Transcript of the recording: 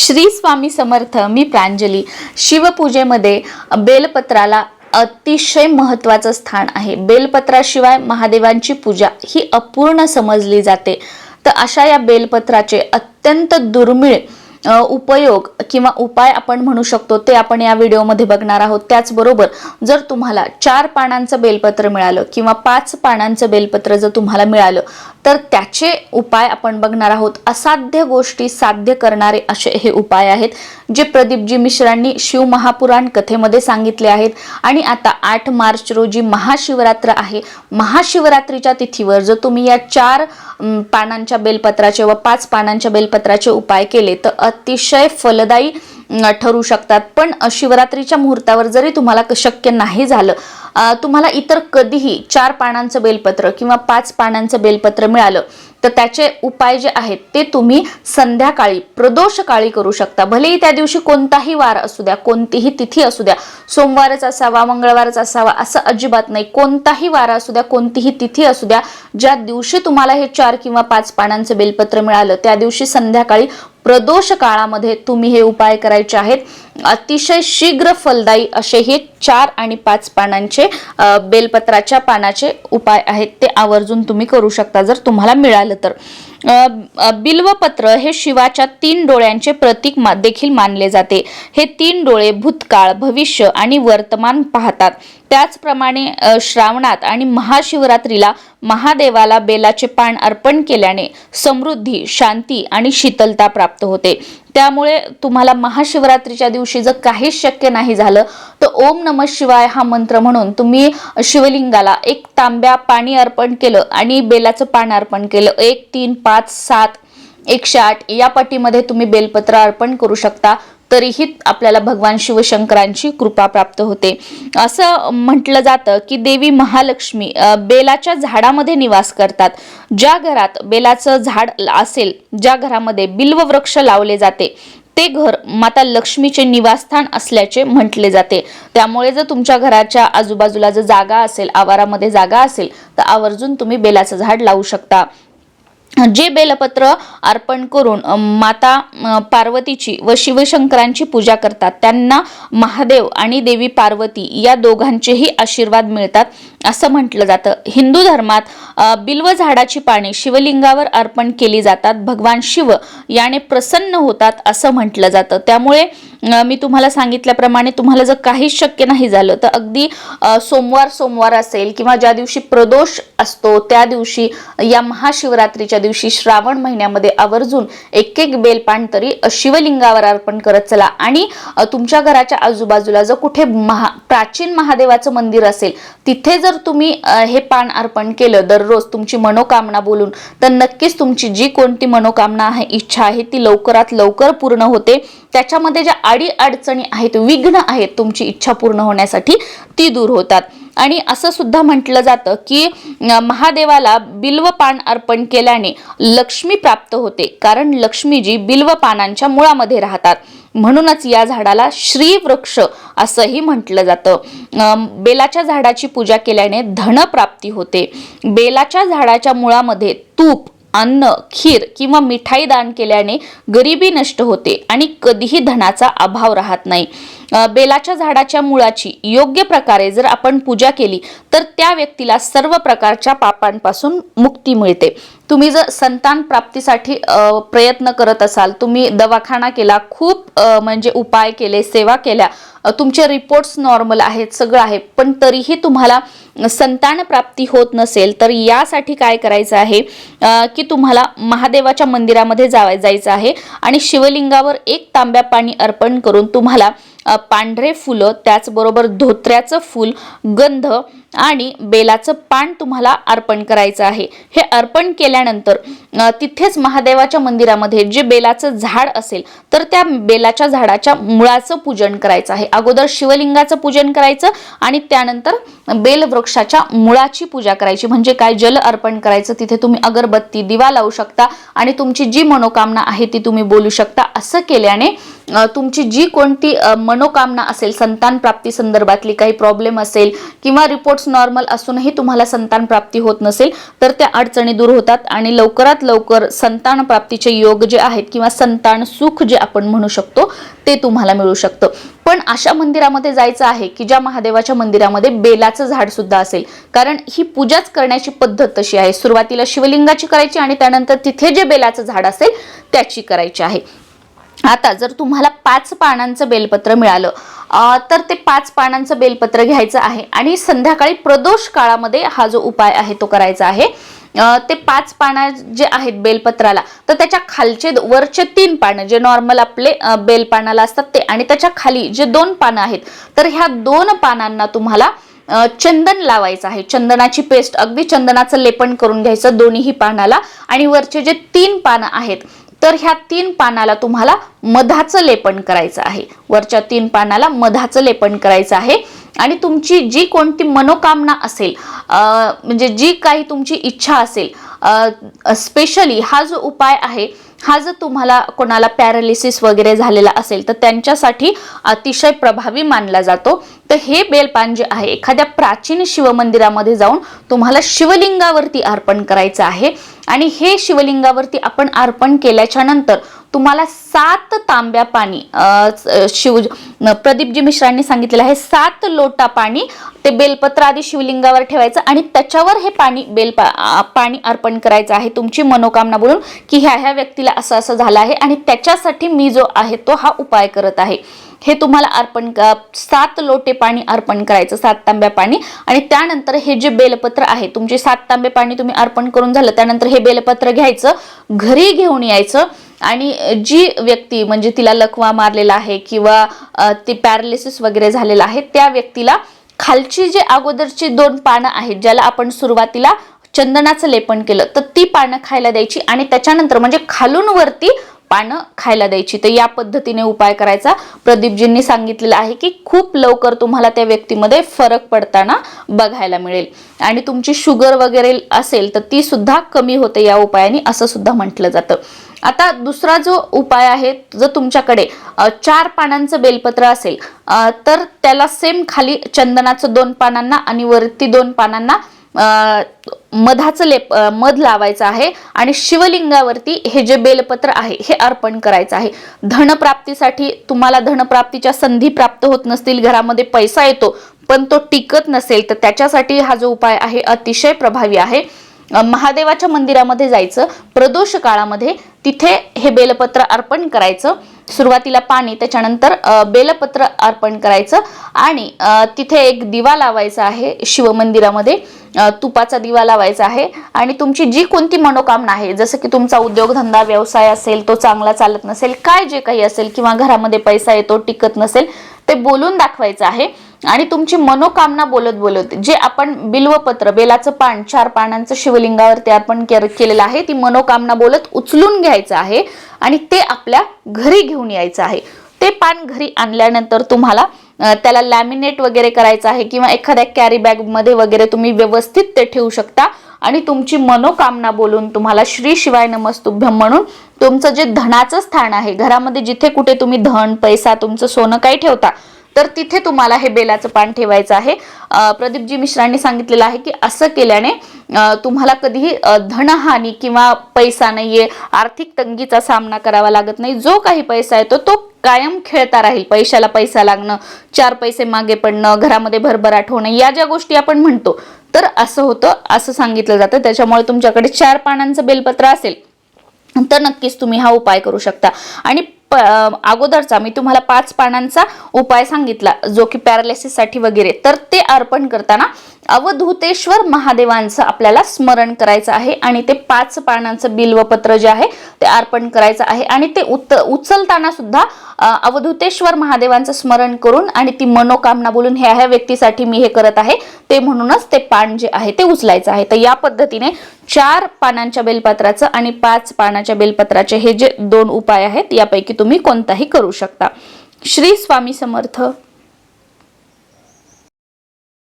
श्री स्वामी समर्थ मी प्रांजली. शिवपूजेमध्ये बेलपत्राला अतिशय महत्त्वाचं स्थान आहे. बेलपत्राशिवाय महादेवांची पूजा ही अपूर्ण समजली जाते. तर अशा या बेलपत्राचे अत्यंत दुर्मिळ उपयोग किंवा उपाय आपण म्हणू शकतो ते आपण या व्हिडिओमध्ये बघणार आहोत. त्याचबरोबर जर तुम्हाला चार पानांचं बेलपत्र मिळालं किंवा पाच पानांचं बेलपत्र जर तुम्हाला मिळालं तर त्याचे उपाय आपण बघणार आहोत. असाध्य गोष्टी साध्य करणारे असे हे उपाय आहेत जे प्रदीपजी मिश्रांनी शिव महापुराण कथेमध्ये सांगितले आहेत. आणि आता आठ मार्च रोजी महाशिवरात्र आहे. महाशिवरात्रीच्या तिथीवर जर तुम्ही या चार पानांच्या बेलपत्राचे व पाच पानांच्या बेलपत्राचे उपाय केले तर अतिशय फलदायी ठरू शकतात. पण शिवरात्रीच्या मुहूर्तावर जरी तुम्हाला क- शक्य नाही झालं तुम्हाला इतर कधीही चार पानांचं बेलपत्र किंवा पाच पानांचं बेलपत्र मिळालं तर त्याचे उपाय जे आहेत ते तुम्ही संध्याकाळी प्रदोष काळी करू शकता. भलेही त्या दिवशी कोणताही वार असू द्या कोणतीही तिथी असू द्या सोमवारच असावा मंगळवारच असावा असं अजिबात नाही. कोणताही वार असू द्या कोणतीही तिथी असू द्या ज्या दिवशी तुम्हाला हे चार किंवा पाच पानांचं बेलपत्र मिळालं त्या दिवशी संध्याकाळी प्रदोष काळामध्ये तुम्ही हे उपाय करायचे आहेत. अतिशय शीघ्र फलदायी असे हे चार आणि पाच पानांचे बेलपत्राच्या पानाचे उपाय आहेत ते आवर्जून तुम्ही करू शकता जर तुम्हाला मिळालं तर. बिल्वपत्र हे शिवाच्या तीन डोळ्यांचे प्रतीक मा- देखील मानले जाते. हे तीन डोळे भूतकाळ भविष्य आणि वर्तमान पाहतात. त्याचप्रमाणे श्रावणात आणि महाशिवरात्रीला महादेवाला बेलाचे पान अर्पण केल्याने समृद्धी शांती आणि शीतलता प्राप्त होते. त्यामुळे तुम्हाला महाशिवरात्रीच्या दिवशी जर काहीच शक्य नाही झालं तर ओम नम शिवाय हा मंत्र म्हणून तुम्ही शिवलिंगाला एक तांब्या पाणी अर्पण केलं आणि बेलाचं पान अर्पण केलं. एक तीन पाच सात एकशे आठ या पटीमध्ये तुम्ही बेलपत्र अर्पण करू शकता. तरीही आपल्याला भगवान शिवशंकरांची कृपा प्राप्त होते. असं म्हटलं जातं की देवी महालक्ष्मी बेलाच्या झाडामध्ये निवास करतात. ज्या घरात बेलाचं झाड असेल ज्या घरामध्ये बिल्ववृक्ष लावले जाते ते घर माता लक्ष्मीचे निवासस्थान असल्याचे म्हटले जाते. त्यामुळे जर तुमच्या घराच्या आजूबाजूला जर जागा असेल आवारामध्ये जागा असेल तर आवर्जून तुम्ही बेलाचं झाड लावू शकता. जे बेलपत्र अर्पण करून माता पार्वतीची व शिवशंकरांची पूजा करतात त्यांना महादेव आणि देवी पार्वती या दोघांचेही आशीर्वाद मिळतात. असं म्हटलं जातं. हिंदू धर्मात बिल्व झाडाची पाने शिवलिंगावर अर्पण केली जातात. भगवान शिव याने प्रसन्न होतात असं म्हटलं जातं. त्यामुळे मी तुम्हाला सांगितल्याप्रमाणे तुम्हाला जर काहीच शक्य नाही झालं तर अगदी सोमवार सोमवार असेल किंवा ज्या दिवशी प्रदोष असतो त्या दिवशी या महाशिवरात्रीच्या दिवशी श्रावण महिन्यामध्ये आवर्जून एक एक बेलपान तरी शिवलिंगावर अर्पण करत चला. आणि तुमच्या घराच्या आजूबाजूला जर कुठे महा प्राचीन महादेवाचं मंदिर असेल तिथे जर जर तुम्ही हे पान अर्पण केलं दररोज तुमची मनोकामना बोलून तर नक्कीच तुमची जी कोणती मनोकामना आहे इच्छा आहे ती लवकरात लवकर पूर्ण होते. त्याच्यामध्ये ज्या अडी अडचणी आहेत विघ्न आहेत तुमची इच्छा पूर्ण होण्यासाठी ती दूर होतात. आणि असं सुद्धा म्हटलं जातं की महादेवाला बिल्व पान अर्पण केल्याने लक्ष्मी प्राप्त होते. कारण लक्ष्मीजी बिल्व पानांच्या मुळामध्ये राहतात. म्हणूनच या झाडाला श्रीवृक्ष असंही म्हटलं जातं. बेलाच्या झाडाची पूजा केल्याने धनप्राप्ती होते. बेलाच्या झाडाच्या मुळामध्ये तूप अन्न खीर किंवा मिठाई दान केल्याने गरिबी नष्ट होते आणि कधीही धनाचा अभाव राहत नाही. बेलाच्या झाडाच्या मुळाची योग्य प्रकारे जर आपण पूजा केली तर त्या व्यक्तीला सर्व प्रकारच्या पापांपासून मुक्ती मिळते. तुम्ही जर संतान प्राप्तीसाठी प्रयत्न करत असाल तुम्ही दवाखाना केला खूप म्हणजे उपाय केले सेवा केल्या तुमचे रिपोर्ट्स नॉर्मल आहेत सगळं आहे पण तरीही तुम्हाला संतान प्राप्ती होत नसेल तर यासाठी काय करायचं आहे की तुम्हाला महादेवाच्या मंदिरामध्ये जावा जायचं आहे आणि शिवलिंगावर एक तांब्या पाणी अर्पण करून तुम्हाला पांढरे फुलं त्याचबरोबर धोत्र्याचं फूल गंध आणि बेलाचं पान तुम्हाला अर्पण करायचं आहे. हे अर्पण केल्यानंतर तिथेच महादेवाच्या मंदिरामध्ये जे बेलाचं झाड असेल तर त्या बेलाच्या झाडाच्या मुळाचं पूजन करायचं आहे. अगोदर शिवलिंगाचं पूजन करायचं आणि त्यानंतर बेल वृक्षाच्या मुळाची पूजा करायची. म्हणजे काय? जल अर्पण करायचं. तिथे तुम्ही अगरबत्ती दिवा लावू शकता आणि तुमची जी मनोकामना आहे ती तुम्ही बोलू शकता. असं केल्याने तुमची जी कोणती मनोकामना असेल संतान प्राप्ती संदर्भातली काही प्रॉब्लेम असेल किंवा रिपोर्ट रिपोर्ट्स नॉर्मल असूनही तुम्हाला संतान प्राप्ती होत नसेल तर त्या अडचणी दूर होतात आणि लवकरात लवकर संतान प्राप्तीचे योग जे आहेत किंवा संतान सुख जे आपण म्हणू शकतो ते तुम्हाला मिळू शकतं. पण अशा मंदिरामध्ये जायचं आहे की ज्या महादेवाच्या मंदिरामध्ये बेलाचं झाड सुद्धा असेल. कारण ही पूजाच करण्याची पद्धत तशी आहे. सुरुवातीला शिवलिंगाची करायची आणि त्यानंतर तिथे जे बेलाचं झाड असेल त्याची करायची आहे. आता जर तुम्हाला पाच पानांचं बेलपत्र मिळालं तर ते पाच पानांचं बेलपत्र घ्यायचं आहे. आणि संध्याकाळी प्रदोष काळामध्ये हा जो उपाय आहे तो करायचा आहे. ते पाच पानं जे आहेत बेलपत्राला तर त्याच्या खालचे वरचे तीन पानं जे नॉर्मल आपले बेलपानाला असतात ते आणि त्याच्याखाली जे दोन पानं आहेत तर ह्या दोन पानांना तुम्हाला चंदन लावायचं आहे. चंदनाची पेस्ट अगदी चंदनाचं लेपन करून घ्यायचं दोन्हीही पानाला. आणि वरचे जे तीन पानं आहेत तर ह्या तीन पानाला तुम्हाला मधाचं लेपन करायचं आहे. वरच्या तीन पानाला मधाचं लेपन करायचं आहे. आणि तुमची जी कोणती मनोकामना असेल म्हणजे जी काही तुमची इच्छा असेल स्पेशली हा जो उपाय आहे हा जर तुम्हाला कोणाला पॅरालिसिस वगैरे झालेला असेल तर त्यांच्यासाठी अतिशय प्रभावी मानला जातो. तर हे बेलपान जे आहे एखाद्या प्राचीन शिवमंदिरामध्ये जाऊन तुम्हाला शिवलिंगावरती अर्पण करायचं आहे. आणि हे शिवलिंगावरती आपण अर्पण केल्याच्यानंतर तुम्हाला सात तांब्या पाणी शिव प्रदीपजी मिश्रांनी सांगितलेलं आहे सात लोटा पाणी ते बेलपत्र आधी शिवलिंगावर ठेवायचं आणि त्याच्यावर हे पाणी बेल पाणी अर्पण करायचं आहे. तुमची मनोकामना बोलून की ह्या ह्या व्यक्तीला असं असं झालं आहे आणि त्याच्यासाठी मी जो आहे तो हा उपाय करत आहे. हे तुम्हाला अर्पण सात लोटे पाणी अर्पण करायचं सात तांब्या पाणी. आणि त्यानंतर हे जे बेलपत्र आहे तुमचे सात तांबे पाणी तुम्ही अर्पण करून झालं त्यानंतर हे बेलपत्र घ्यायचं घरी घेऊन यायचं. आणि जी व्यक्ती म्हणजे तिला लकवा मारलेला आहे किंवा ती पॅरालिसिस वगैरे झालेला आहे त्या व्यक्तीला खालची जे अगोदरची दोन पानं आहेत ज्याला आपण सुरुवातीला चंदनाचं लेपन केलं तर ती पानं खायला द्यायची आणि त्याच्यानंतर म्हणजे खालून वरती पानं खायला द्यायची. तर या पद्धतीने उपाय करायचा. प्रदीपजींनी सांगितलेलं आहे की खूप लवकर तुम्हाला त्या व्यक्तीमध्ये फरक पडताना बघायला मिळेल. आणि तुमची शुगर वगैरे असेल तर ती सुद्धा कमी होते या उपायाने असं सुद्धा म्हटलं जातं. आता दुसरा जो उपाय आहे जर तुमच्याकडे चार पानांचं बेलपत्र असेल तर त्याला सेम खाली चंदनाचं दोन पानांना आणि वरती दोन पानांना मधाचं लेप मध लावायचं आहे आणि शिवलिंगावरती हे जे बेलपत्र आहे हे अर्पण करायचं आहे. धनप्राप्तीसाठी तुम्हाला धनप्राप्तीच्या संधी प्राप्त होत नसतील घरामध्ये पैसा येतो पण तो टिकत नसेल तर त्याच्यासाठी हा जो उपाय आहे अतिशय प्रभावी आहे. महादेवाच्या मंदिरामध्ये जायचं प्रदोष काळामध्ये तिथे हे बेलपत्र अर्पण करायचं. सुरुवातीला पाणी त्याच्यानंतर बेलपत्र अर्पण करायचं आणि तिथे एक दिवा लावायचा आहे शिवमंदिरामध्ये. तुपाचा दिवा लावायचा आहे आणि तुमची जी कोणती मनोकामना आहे जसं की तुमचा उद्योगधंदा व्यवसाय असेल तो चांगला चालत नसेल काय जे काही असेल किंवा घरामध्ये पैसा येतो टिकत नसेल ते बोलून दाखवायचं आहे. आणि तुमची मनोकामना बोलत बोलत जे आपण बिल्वपत्र बेलाचं पान चार पानांचं शिवलिंगावरती अर्पण केलेलं आहे ती मनोकामना बोलत उचलून घ्यायचं आहे आणि ते आपल्या घरी घेऊन यायचं आहे. ते पान घरी आणल्यानंतर तुम्हाला त्याला लॅमिनेट वगैरे करायचं आहे किंवा एखाद्या कॅरी बॅगमध्ये वगैरे तुम्ही व्यवस्थित ते ठेवू शकता आणि तुमची मनोकामना बोलून तुम्हाला श्री शिवाय नमस्तुभ्यम म्हणून तुमचं जे धनाचं स्थान आहे घरामध्ये जिथे कुठे तुम्ही धन पैसा तुमचं सोनं काही ठेवता तर तिथे तुम्हाला हे बेलाचं पान ठेवायचं आहे. प्रदीपजी मिश्रांनी सांगितलेलं आहे की असं केल्याने तुम्हाला कधीही धनहानी किंवा पैसा नाहीये आर्थिक तंगीचा सामना करावा लागत नाही. जो काही पैसा येतो तो कायम खेळता राहील. पैशाला पैसा लागणं चार पैसे मागे पडणं घरामध्ये भरभराट होणं या ज्या गोष्टी आपण म्हणतो तर असं होतं असं सांगितलं जातं. त्याच्यामुळे तुमच्याकडे चार पानांचं बेलपत्र असेल तर नक्कीच तुम्ही हा उपाय करू शकता. आणि अगोदरचा मी तुम्हाला पाच पानांचा उपाय सांगितला जो की पॅरालिसिससाठी वगैरे. तर ते अर्पण करताना अवधूतेश्वर महादेवांचं आपल्याला स्मरण करायचं आहे आणि ते पाच पानांचं बिल्वपत्र जे आहे ते अर्पण करायचं आहे. आणि ते उत उचलताना सुद्धा अवधूतेश्वर महादेवांचं स्मरण करून आणि ती मनोकामना बोलून ह्या ह्या व्यक्तीसाठी मी हे करत आहे ते म्हणूनच ते पान जे आहे ते उचलायचं आहे. तर या पद्धतीने चार पानांच्या बेलपत्राचं आणि पाच पानाच्या बेलपत्राचे हे जे दोन उपाय आहेत यापैकी तुम्ही कोणताही करू शकता. श्री स्वामी समर्थ.